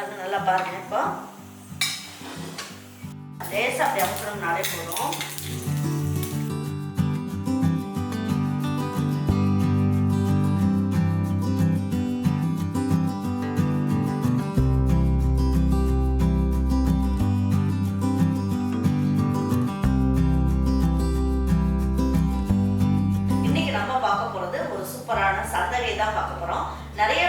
அது நல்லா பாருங்க இப்போ. லேசாக அப்படி அமுக்கணும்னாலே போதும். நிறைய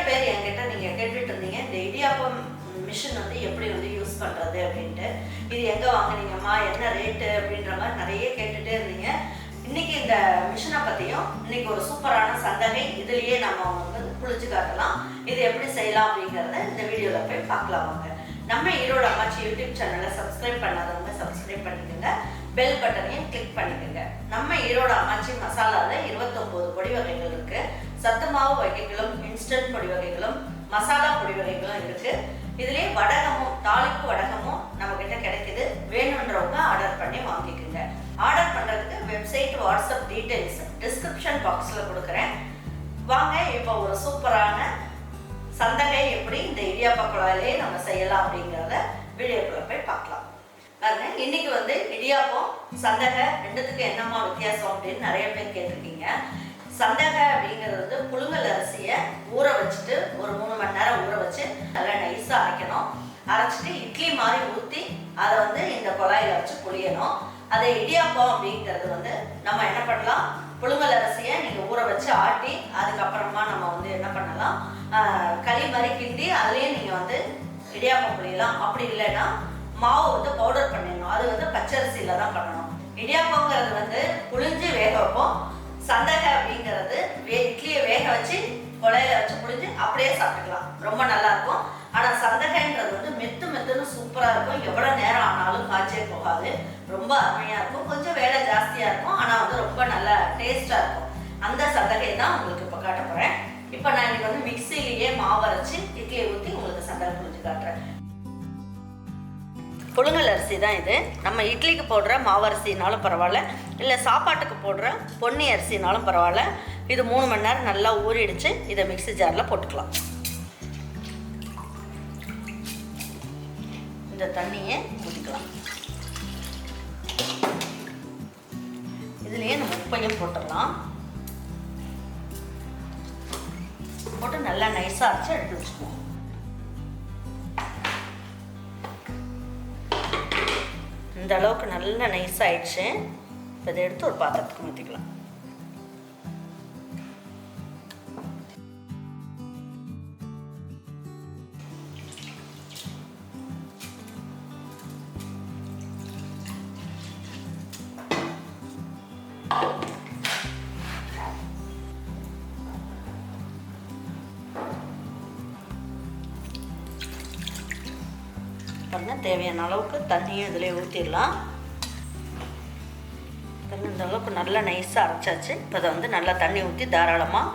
மிஷின் வந்து எப்படி வந்து யூஸ் பண்ணுறது அப்படின்ட்டு. இது எங்கே வாங்குனீங்கம்மா? என்ன ரேட்டு அப்படின்ற மாதிரி நிறைய கேட்டுகிட்டே இருந்தீங்க. இன்னைக்கு இந்த மிஷினை பற்றியும் இன்னைக்கு ஒரு சூப்பரான சந்தகை இதுலயே நம்ம வந்து குளிச்சு காட்டலாம். இது எப்படி செய்யலாம் அப்படிங்கிறத இந்த வீடியோவில் போய் பார்க்கலாம் வாங்க. நம்ம ஈரோடு அம்மாச்சி யூடியூப் சேனலை சப்ஸ்கிரைப் பண்ணாதவங்க சப்ஸ்கிரைப் பண்ணிக்கோங்க. பெல் பட்டனையும் கிளிக் பண்ணிக்கோங்க. நம்ம ஈரோடு அம்மாச்சி மசாலாவில் இருபத்தொம்போது பொடி வகைகள் இருக்குது சத்து மாவு வகைகளும் இன்ஸ்டன்ட் பொடி வகைகளும் மசாலா பொடி வகைகளும் இருக்குது இதுலயே வடகமும் தாளிப்பு வடகமும் நம்ம கிட்ட கிடைக்குது. வேணுன்றவங்க ஆர்டர் பண்ணி வாங்கிக்கோங்க. ஆர்டர் பண்றதுக்கு வெப்சைட் வாட்ஸ்அப் டீடைல்ஸ் டிஸ்கிரிப்ஷன் பாக்ஸ்ல கொடுக்குறேன். வாங்க இப்போ ஒரு சூப்பரான சந்தகை எப்படி இந்த இடியாப்ப குழாயிலே நம்ம செய்யலாம் அப்படிங்கிறத வீடியோக்குள்ள போய் பார்க்கலாம். பாருங்க இன்னைக்கு வந்து இடியாப்பம் சந்தகை ரெண்டுத்துக்கு என்னம்மா வித்தியாசம் அப்படின்னு நிறைய பேர் கேட்டிருக்கீங்க. சந்தகை அப்படிங்கிறது வந்து புழுங்கல் அரிசியை ஊற வச்சுட்டு ஒரு மூணு மணி நேரம் ஊற வச்சு நல்லா நைஸாக அரைக்கணும். அரைச்சிட்டு இட்லி மாதிரி ஊற்றி அதை வந்து இந்த குழாயில் வச்சு புளியணும் அதை இடியாப்பம் அப்படிங்கிறது வந்து நம்ம என்ன பண்ணலாம்? புழுங்கல் அரிசியை நீங்கள் ஊற வச்சு ஆட்டி அதுக்கப்புறமா நம்ம வந்து என்ன பண்ணலாம்? களி மாதிரி கிண்டி அதுலேயே நீங்கள் வந்து இடியாப்பம் புளியலாம் அப்படி இல்லைன்னா மாவு வந்து பவுடர் பண்ணிடணும். அது வந்து பச்சரிசியில் தான் பண்ணணும். இடியாப்பங்கிறது வந்து புளிஞ்சு வேக வைப்போம். சந்தகை அப்படிங்கிறது வே இட்லியை வேக வச்சு கொலையில வச்சு முடிஞ்சு அப்படியே சாப்பிட்டுக்கலாம். ரொம்ப நல்லா இருக்கும். ஆனால் சந்தகைன்றது வந்து மெத்து மெத்துன்னு சூப்பராக இருக்கும். எவ்வளோ நேரம் ஆனாலும் காய்ச்சே போகாது. ரொம்ப அருமையாக இருக்கும். கொஞ்சம் வேலை ஜாஸ்தியாக இருக்கும். ஆனால் வந்து ரொம்ப நல்லா டேஸ்ட்டாக இருக்கும். அந்த சந்தகை தான் உங்களுக்கு இப்போ காட்ட போகிறேன் இப்போ நான் இன்னைக்கு வந்து மிக்சிலேயே மாவு அரைச்சி இட்லியை ஊற்றி உங்களுக்கு சந்தகை புரிஞ்சு காட்டுறேன். புழுங்கல் அரிசி தான் இது. நம்ம இட்லிக்கு போடுற மாவரிசினாலும் பரவாயில்ல. இல்லை சாப்பாட்டுக்கு போடுற பொன்னி அரிசினாலும் பரவாயில்ல. இது மூணு மணி நேரம் நல்லா ஊறிடுச்சு. இதை மிக்ஸி ஜாரில் போட்டுக்கலாம். இந்த தண்ணியை ஊற்றிக்கலாம் இதுலேயே நம்ம உப்பையும் போட்டுடலாம். போட்டு நல்லா நைஸாக அரைச்சி எடுத்து வச்சுக்குவோம். இந்த அளவுக்கு நல்ல நைஸ் ஆயிடுச்சு இப்போ இதை எடுத்து ஒரு பாத்திரத்துக்கு மாற்றிக்கலாம் தேவையான அளவுக்கு தண்ணியும் இதில் ஊற்றிடலாம் பாருங்க இந்த அளவுக்கு நல்லா நைஸாக அரைச்சாச்சு. இப்போ அதை வந்து நல்லா தண்ணி ஊற்றி தாராளமாக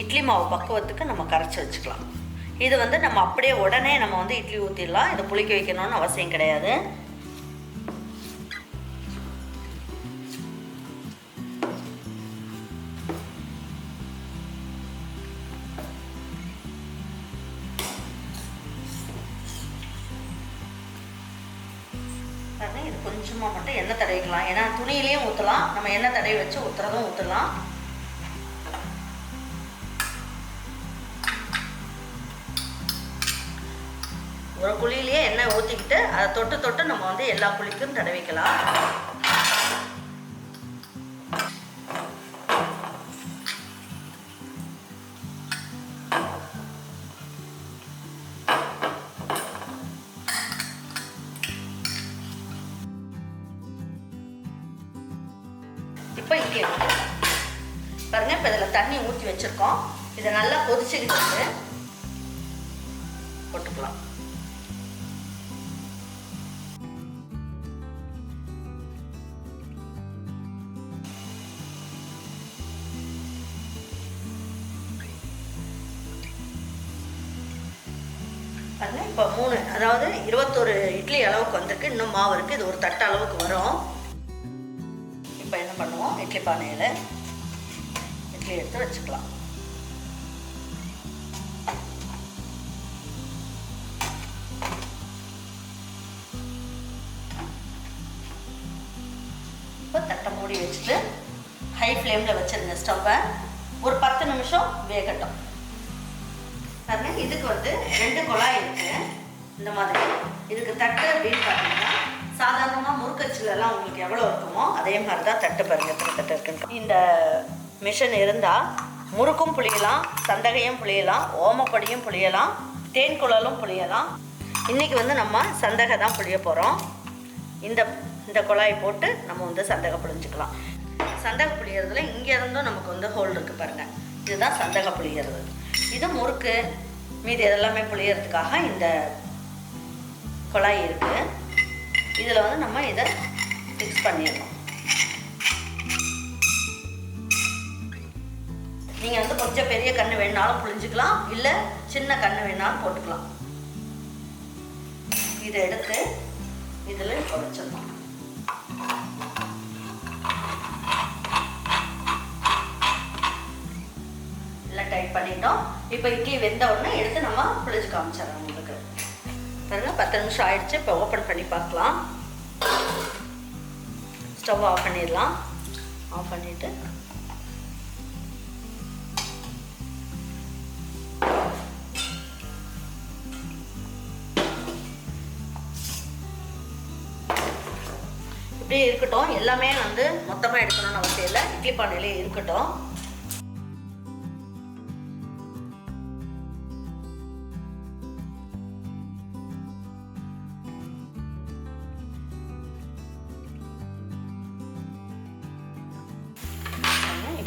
இட்லி மாவு பக்குவத்துக்கு நம்ம கரைச்சி வச்சுக்கலாம். இது வந்து நம்ம அப்படியே உடனே நம்ம வந்து இட்லி ஊற்றிடலாம் இதை புளிக்க வைக்கணும்னு அவசியம் கிடையாது. கொஞ்சமாக மட்டும் எண்ணெய் தடவிக்கலாம். ஏன்னா துணியிலையும் ஊற்றலாம் நம்ம எண்ணெய் தடவி வச்சு ஊற்றுறதும் ஊற்றலாம் ஒரு குழியிலேயே எண்ணெய் ஊற்றிக்கிட்டு அதை தொட்டு தொட்டு நம்ம வந்து எல்லா குழிக்கும் தடவிக்கலாம். இப்போ இட்லி எடுத்துக்கலாம் பாருங்க இப்போ இதில் தண்ணி ஊற்றி வச்சுருக்கோம். இதை நல்லா கொதிச்சுக்கிட்டு போட்டுக்கலாம். பாருங்க இப்போ மூணு அதாவது இருபத்தொரு இட்லி அளவுக்கு வந்திருக்கு. இன்னும் மாவு இருக்குது இது ஒரு தட்டு அளவுக்கு வரும். இட்லி பானையில் இட்லி எடுத்து வச்சுக்கலாம். இப்போ தட்டை மூடி வச்சுட்டு ஹை ஃப்ளேமில் வச்சுருங்க ஸ்டவ்வை ஒரு பத்து நிமிஷம் வேகட்டும். பாருங்க இதுக்கு வந்து ரெண்டு குழாய் இருக்குது இந்த மாதிரி. இதுக்கு தட்டு அப்படின்னு பார்த்தீங்கன்னா சாதாரணமாக முறுக்கச்சிலெல்லாம் உங்களுக்கு எவ்வளோ இருக்குமோ அதே மாதிரி தான் தட்டு பாருங்க எத்தனை தட்டு இருக்குன்னு இந்த மிஷின் இருந்தால் முறுக்கும் புளியலாம் சந்தகையும் புளியலாம் ஓமப்படியும் புளியலாம் தேன் குழலும் புளியலாம். இன்றைக்கி வந்து நம்ம சந்தகை தான் புளிய போகிறோம் இந்த இந்த குழாய் போட்டு நம்ம வந்து சந்தகை புளிஞ்சுக்கலாம். சந்தகை புளியறதுல இங்கே இருந்தும் நமக்கு வந்து ஹோல் இருக்குது பாருங்கள் இதுதான் சந்தகை புளியறது. இது முறுக்கு மீதி இதெல்லாமே புளியறதுக்காக இந்த குழாய் இருக்குது இதில் வந்து நம்ம இதை ஃபிக்ஸ் பண்ணிடணும். நீங்கள் வந்து கொஞ்சம் பெரிய கண்ணு வேணாலும் புழிஞ்சிக்கலாம். இல்லை சின்ன கண்ணு வேணாலும் போட்டுக்கலாம். இதை எடுத்து இதில் குறைச்சிடலாம் எல்லாம் டைட் பண்ணிட்டோம். இப்போ இட்லி வெந்த உடனே எடுத்து நம்ம புளிச்சு காமிச்சிடறோம் உங்களுக்கு. பாருங்கள் பத்து நிமிஷம் ஆயிடுச்சு. இப்போ ஓப்பன் பண்ணி பார்க்கலாம். ஸ்டவ் ஆஃப் பண்ணிடலாம். ஆஃப் பண்ணிவிட்டு இப்படியே இருக்கட்டும். எல்லாமே வந்து மொத்தமாக எடுக்கணும்னு அவசியம் இல்லை. இட்லி பானையிலே இருக்கட்டும்.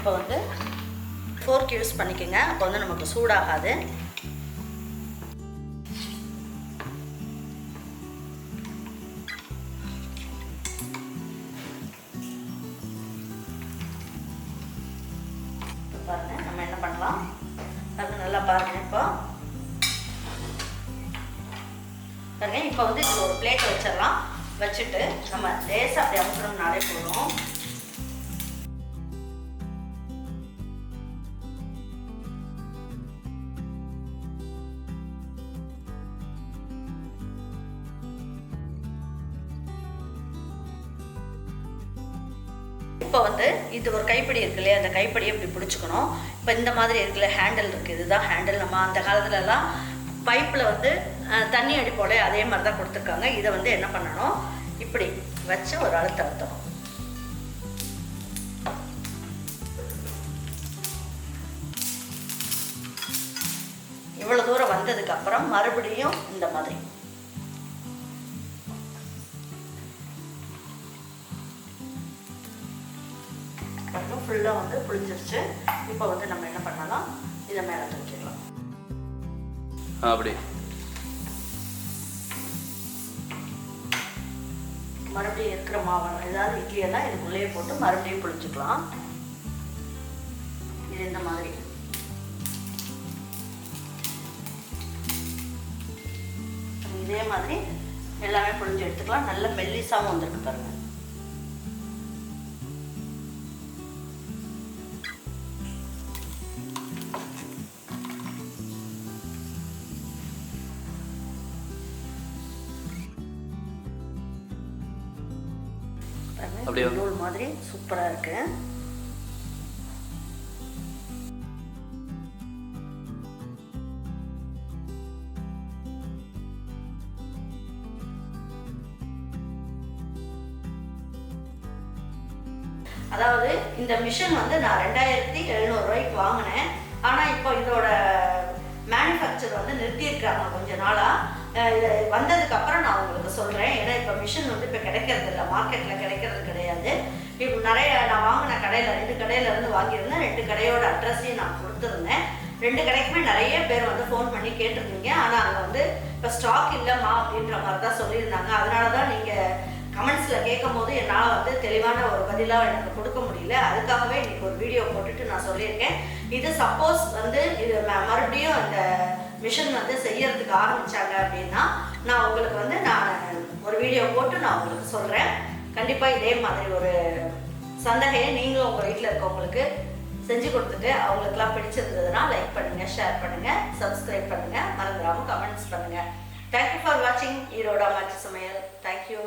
இப்போ வந்து ஃபோர்க் யூஸ் பண்ணிக்கோங்க. அப்போ வந்து நமக்கு சூடாகாது. பாருங்கள் நம்ம என்ன பண்ணலாம்? அது நல்லா பாருங்கள் இப்போ. இப்போ வந்து இது ஒரு பிளேட் வச்சிடலாம். வச்சுட்டு நம்ம லேசாக அப்படி அமுக்கணும்னாலே போதும். இப்போ வந்து இது ஒரு கைப்பிடி இருக்கு இல்லையா? அந்த கைப்பிடியை இப்படி பிடிச்சிக்கணும். இப்போ இந்த மாதிரி இருக்குல்ல ஹேண்டில் இருக்குது இதுதான் ஹேண்டில் நம்ம அந்த காலத்துலலாம் பைப்பில் வந்து தண்ணி அடிப்போலே அதே மாதிரி தான் கொடுத்துருக்காங்க. இதை வந்து என்ன பண்ணணும்? இப்படி வச்சு ஒரு அழுத்த அழுத்தணும் இவ்வளோ தூரம் வந்ததுக்கு அப்புறம் மறுபடியும் இந்த மாதிரி. ஃபுல்லாக வந்து புளிஞ்சிருச்சு இப்போ வந்து நம்ம என்ன பண்ணலாம்? இதை மேலே தூக்கிடலாம் அப்படி. மறுபடியும் இருக்கிற மாவு ஏதாவது எல்லாம் இதுக்குள்ளேயே போட்டு மறுபடியும் புளிஞ்சுக்கலாம் இது இந்த மாதிரி. இதே மாதிரி எல்லாமே புளிஞ்சு எடுத்துக்கலாம். நல்ல மெல்லிசாவும் வந்திருக்கு பாருங்க. அப்படியே நூல் மாதிரி சூப்பராக இருக்கு. அதாவது இந்த மிஷின் வந்து நான் ரெண்டாயிரத்தி ரூபாய்க்கு வாங்கினேன். ஆனால் இப்போ இதோட மேனுஃபேக்சர் வந்து நிறுத்தியிருக்காங்க கொஞ்ச நாளாக வந்ததுக்கப்புறம் வந்ததுக்கு அப்புறம் நான் உங்களுக்கு சொல்கிறேன் ஏன்னா இப்போ மிஷின் வந்து இப்போ கிடைக்கிறது இல்லை மார்க்கெட்டில் கிடைக்கிறது கிடையாது. இப்போ நிறைய நான் வாங்கின கடையில் ரெண்டு கடையில இருந்து வாங்கியிருந்தேன். ரெண்டு கடையோட அட்ரஸையும் நான் கொடுத்துருந்தேன். ரெண்டு கடைக்குமே நிறைய பேர் வந்து ஃபோன் பண்ணி கேட்டிருந்தீங்க. ஆனால் அங்கே வந்து இப்போ ஸ்டாக் இல்லைம்மா அப்படின்ற மாதிரி தான் சொல்லியிருந்தாங்க. அதனால தான் நீங்கள் கமெண்ட்ஸில் கேட்கும் போது என்னால் வந்து தெளிவான ஒரு பதிலாக எனக்கு கொடுக்க முடியல. அதுக்காகவே இன்னைக்கு ஒரு வீடியோ போட்டுட்டு நான் சொல்லியிருக்கேன். இது சப்போஸ் வந்து இது மறுபடியும் அந்த மிஷின் வந்து செய்யறதுக்கு ஆரம்பிச்சாங்க அப்படின்னா நான் உங்களுக்கு வந்து நான் ஒரு வீடியோ போட்டு நான் உங்களுக்கு சொல்கிறேன் கண்டிப்பாக இதே மாதிரி ஒரு சந்தகையை நீங்களும் உங்கள் வீட்டில் இருக்கவங்களுக்கு செஞ்சு கொடுத்துட்டு அவங்களுக்குலாம் பிடிச்சிருந்ததுன்னா லைக் பண்ணுங்கள் ஷேர் பண்ணுங்கள் சப்ஸ்கிரைப் பண்ணுங்கள் மறந்துடாமல் கமெண்ட்ஸ் பண்ணுங்கள் தேங்க்யூ ஃபார் வாட்சிங் ஈரோடா மாற்றி சமையல். தேங்க்யூ